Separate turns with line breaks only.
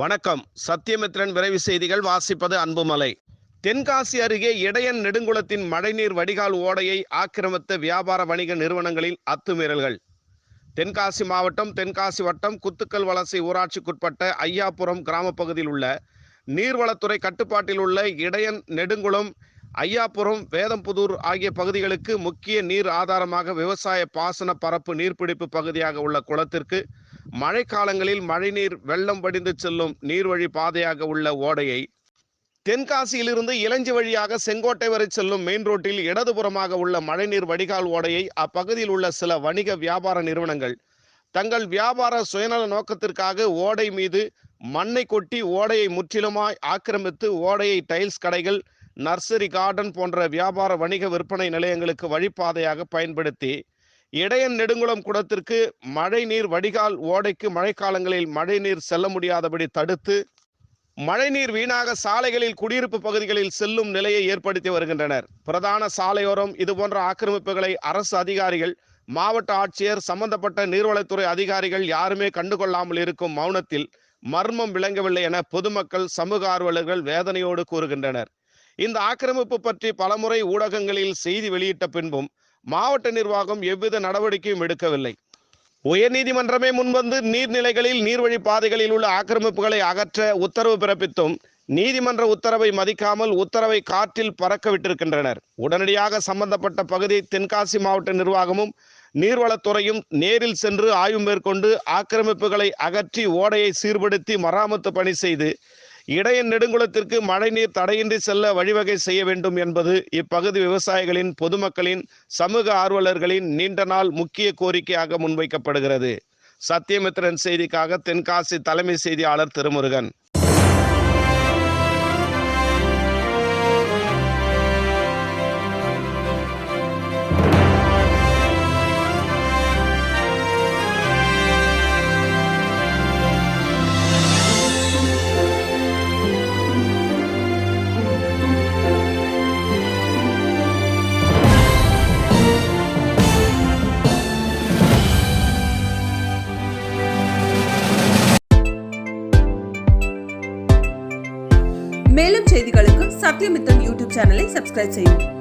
வணக்கம். சத்தியமித்ரன் விரைவு செய்திகள் வாசிப்பது அன்புமலை. தென்காசி அருகே இடையன் நெடுங்குளத்தின் மழைநீர் வடிகால் ஓடையை ஆக்கிரமித்த வியாபார வணிக நிறுவனங்களில் அத்துமீறல்கள். தென்காசி மாவட்டம் தென்காசி வட்டம் குத்துக்கல் வலசை ஊராட்சிக்குட்பட்ட ஐயாபுரம் கிராம பகுதியில் உள்ள நீர்வளத்துறை கட்டுப்பாட்டில் உள்ள இடையன் நெடுங்குளம் ஐயாபுரம் வேதம்புதூர் ஆகிய பகுதிகளுக்கு முக்கிய நீர் ஆதாரமாக விவசாய பாசன பரப்பு நீர்பிடிப்பு பகுதியாக உள்ள குளத்திற்கு மழைக்காலங்களில் மழைநீர் வெள்ளம் வடிந்து செல்லும் நீர்வழி பாதையாக உள்ள ஓடையை தென்காசியிலிருந்து இளஞ்சி வழியாக செங்கோட்டை வரை செல்லும் மெயின் ரோட்டில் இடதுபுறமாக உள்ள மழைநீர் வடிகால் ஓடையை அப்பகுதியில் உள்ள சில வணிக வியாபார நிறுவனங்கள் தங்கள் வியாபார சுயநல நோக்கத்திற்காக ஓடை மீது மண்ணை கொட்டி ஓடையை முற்றிலுமாய் ஆக்கிரமித்து ஓடையை டைல்ஸ் கடைகள் நர்சரி கார்டன் போன்ற வியாபார வணிக விற்பனை நிலையங்களுக்கு வழிப்பாதையாக பயன்படுத்தி இடையன் நெடுங்குளம் குளத்திற்கு மழைநீர் வடிகால் ஓடைக்கு மழைக்காலங்களில் மழைநீர் செல்ல முடியாதபடி தடுத்து மழைநீர் வீணாக சாலைகளில் குடியிருப்பு பகுதிகளில் செல்லும் நிலையை ஏற்படுத்தி வருகின்றனர். பிரதான சாலையோரம் இதுபோன்ற ஆக்கிரமிப்புகளை அரசு அதிகாரிகள் மாவட்ட ஆட்சியர் சம்பந்தப்பட்ட நீர்வளத்துறை அதிகாரிகள் யாருமே கண்டுகொள்ளாமல் இருக்கும் மௌனத்தில் மர்மம் விளங்கவில்லை என பொதுமக்கள் சமூக ஆர்வலர்கள் வேதனையோடு கூறுகின்றனர். இந்த ஆக்கிரமிப்பு பற்றி பலமுறை ஊடகங்களில் செய்தி வெளியிட்ட பின்பும் மாவட்ட நிர்வாகம் எவ்வித நடவடிக்கையும் எடுக்கவில்லை. உயர்நீதிமன்றமே முன்வந்து நீர்நிலைகளில் நீர்வழி பாதைகளில் உள்ள ஆக்கிரமிப்புகளை அகற்ற உத்தரவு பிறப்பித்தும் நீதிமன்ற உத்தரவை மதிக்காமல் உத்தரவை காற்றில் பறக்க விட்டிருக்கின்றனர் உடனடியாக சம்பந்தப்பட்ட பகுதி தென்காசி மாவட்ட நிர்வாகமும் நீர்வளத்துறையும் நேரில் சென்று ஆய்வு மேற்கொண்டு ஆக்கிரமிப்புகளை அகற்றி ஓடையை சீர்படுத்தி மராமத்து பணி செய்து இடையன் நெடுங்குளத்திற்கு மழைநீர் தடையின்றி செல்ல வழிவகை செய்ய வேண்டும் என்பது இப்பகுதி விவசாயிகளின் பொதுமக்களின் சமூக ஆர்வலர்களின் நீண்ட நாள் முக்கிய கோரிக்கையாக முன்வைக்கப்படுகிறது. சத்தியமித்திரன் செய்திக்காக தென்காசி தலைமை செய்தியாளர் திருமுருகன்.
மேலும் செய்திகளுக்கு சத்யமித்தன் யூடியூப் சேனலை சப்ஸ்கிரைப் செய்யும்